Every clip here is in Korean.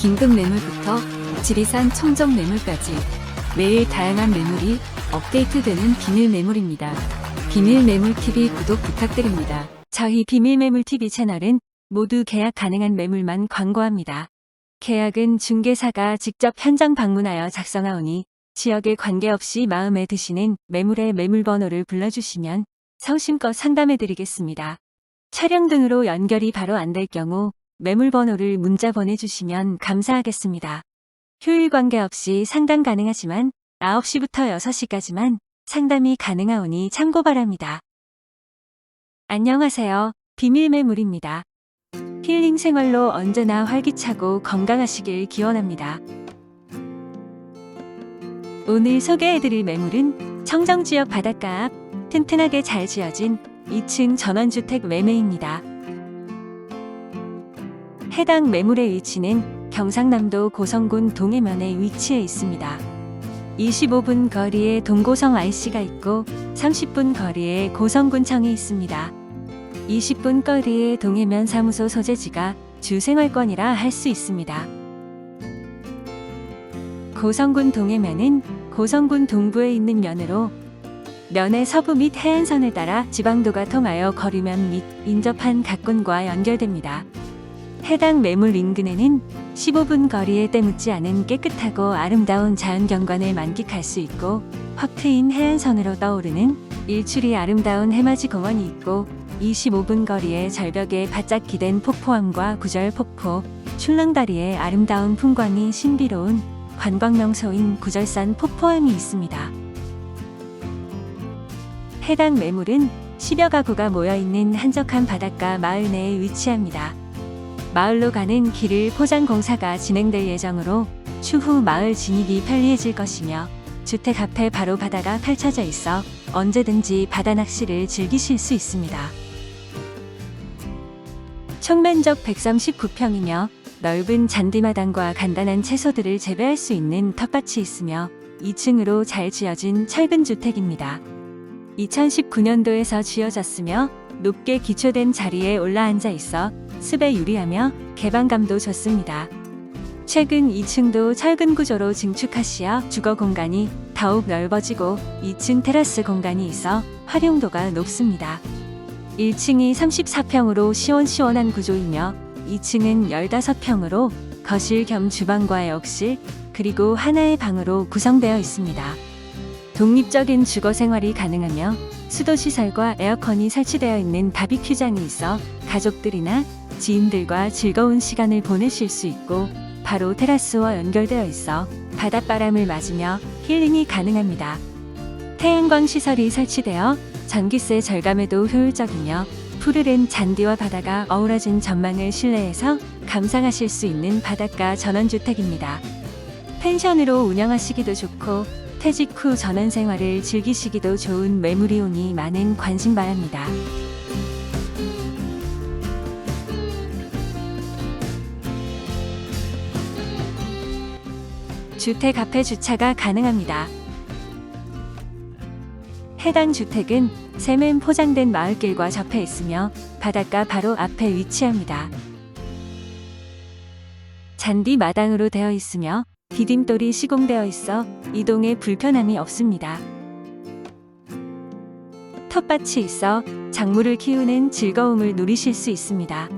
긴급 매물부터 지리산 청정 매물까지 매일 다양한 매물이 업데이트되는 비밀 매물입니다. 비밀 매물 TV 구독 부탁드립니다. 저희 비밀 매물 TV 채널은 모두 계약 가능한 매물만 광고합니다. 계약은 중개사가 직접 현장 방문하여 작성하오니 지역에 관계없이 마음에 드시는 매물의 매물 번호를 불러주시면 성심껏 상담해드리겠습니다. 촬영 등으로 연결이 바로 안 될 경우 매물번호를 문자 보내주시면 감사하겠습니다. 휴일 관계없이 상담 가능하지만 9시부터 6시까지만 상담이 가능하오니 참고 바랍니다. 안녕하세요. 비밀 매물입니다. 힐링 생활로 언제나 활기차고 건강하시길 기원합니다. 오늘 소개해드릴 매물은 청정지역 바닷가 앞 튼튼하게 잘 지어진 2층 전원주택 매매입니다. 해당 매물의 위치는 경상남도 고성군 동해면에 위치해 있습니다. 25분 거리에 동고성 IC가 있고 30분 거리에 고성군청이 있습니다. 20분 거리에 동해면 사무소 소재지가 주생활권이라 할 수 있습니다. 고성군 동해면은 고성군 동부에 있는 면으로 면의 서부 및 해안선을 따라 지방도가 통하여 거리면 및 인접한 각군과 연결됩니다. 해당 매물 인근에는 15분 거리에 때묻지 않은 깨끗하고 아름다운 자연경관을 만끽할 수 있고 확 트인 해안선으로 떠오르는 일출이 아름다운 해맞이 공원이 있고 25분 거리에 절벽에 바짝 기댄 폭포암과 구절폭포, 출렁다리의 아름다운 풍광이 신비로운 관광명소인 구절산 폭포암이 있습니다. 해당 매물은 10여 가구가 모여있는 한적한 바닷가 마을 내에 위치합니다. 마을로 가는 길을 포장 공사가 진행될 예정으로 추후 마을 진입이 편리해질 것이며 주택 앞에 바로 바다가 펼쳐져 있어 언제든지 바다 낚시를 즐기실 수 있습니다. 총면적 139평이며 넓은 잔디마당과 간단한 채소들을 재배할 수 있는 텃밭이 있으며 2층으로 잘 지어진 철근 주택입니다. 2019년도에서 지어졌으며 높게 기초된 자리에 올라앉아 있어 습에 유리하며 개방감도 좋습니다. 최근 2층도 철근 구조로 증축하시어 주거 공간이 더욱 넓어지고 2층 테라스 공간이 있어 활용도가 높습니다. 1층이 34평으로 시원시원한 구조이며 2층은 15평으로 거실 겸 주방과 욕실 그리고 하나의 방으로 구성되어 있습니다. 독립적인 주거 생활이 가능하며 수도 시설과 에어컨이 설치되어 있는 바비큐장이 있어 가족들이나 지인들과 즐거운 시간을 보내실 수 있고 바로 테라스와 연결되어 있어 바닷바람을 맞으며 힐링이 가능합니다. 태양광 시설이 설치되어 전기세 절감에도 효율적이며 푸르른 잔디와 바다가 어우러진 전망을 실내에서 감상하실 수 있는 바닷가 전원주택입니다. 펜션으로 운영하시기도 좋고 퇴직 후 전원 생활을 즐기시기도 좋은 매물이오니 많은 관심 바랍니다. 주택 앞에 주차가 가능합니다. 해당 주택은 세면 포장된 마을길과 접해 있으며 바닷가 바로 앞에 위치합니다. 잔디 마당으로 되어 있으며 디딤돌이 시공되어 있어 이동에 불편함이 없습니다. 텃밭이 있어 작물을 키우는 즐거움을 누리실 수 있습니다.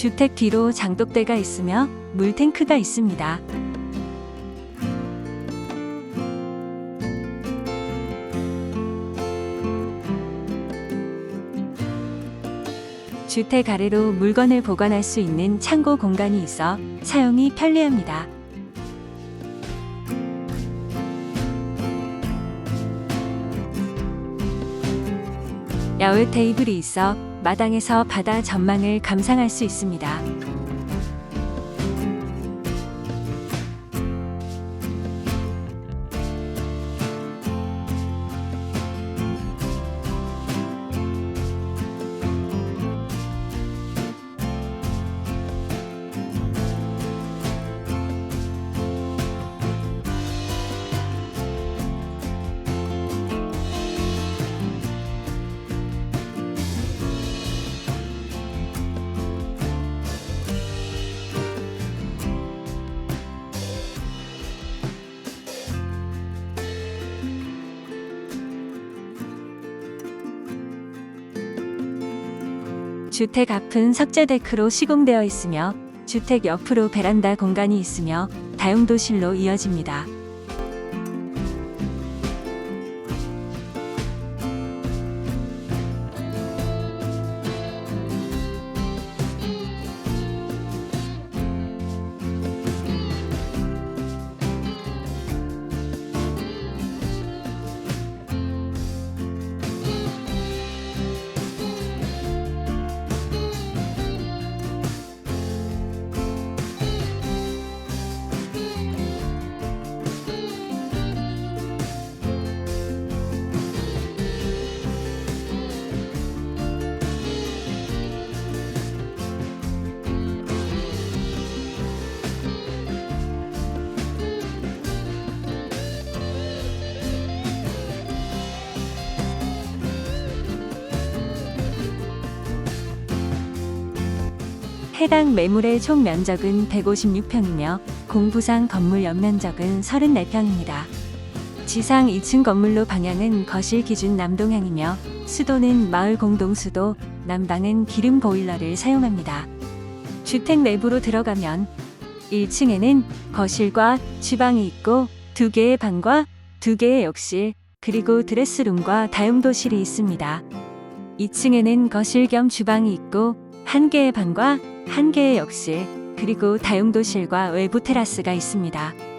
주택 뒤로 장독대가 있으며 물탱크가 있습니다. 주택 아래로 물건을 보관할 수 있는 창고 공간이 있어 사용이 편리합니다. 야외 테이블이 있어 마당에서 바다 전망을 감상할 수 있습니다. 주택 앞은 석재 데크로 시공되어 있으며 주택 옆으로 베란다 공간이 있으며 다용도실로 이어집니다. 해당 매물의 총 면적은 156평이며 공부상 건물 연면적은 34평입니다. 지상 2층 건물로 방향은 거실 기준 남동향이며 수도는 마을 공동 수도, 난방은 기름 보일러를 사용합니다. 주택 내부로 들어가면 1층에는 거실과 주방이 있고 두 개의 방과 두 개의 욕실, 그리고 드레스룸과 다용도실이 있습니다. 2층에는 거실 겸 주방이 있고 한 개의 방과 한 개의 욕실, 그리고 다용도실과 외부 테라스가 있습니다.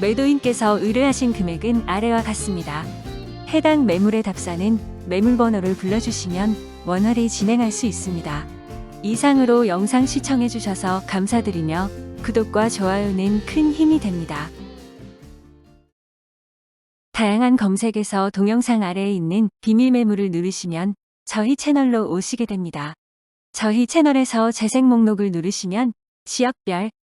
매도인께서 의뢰하신 금액은 아래와 같습니다. 해당 매물의 답사는 매물 번호를 불러주시면 원활히 진행할 수 있습니다. 이상으로 영상 시청해 주셔서 감사드리며 구독과 좋아요는 큰 힘이 됩니다. 다양한 검색에서 동영상 아래에 있는 비밀 매물을 누르시면 저희 채널로 오시게 됩니다. 저희 채널에서 재생 목록을 누르시면 지역별,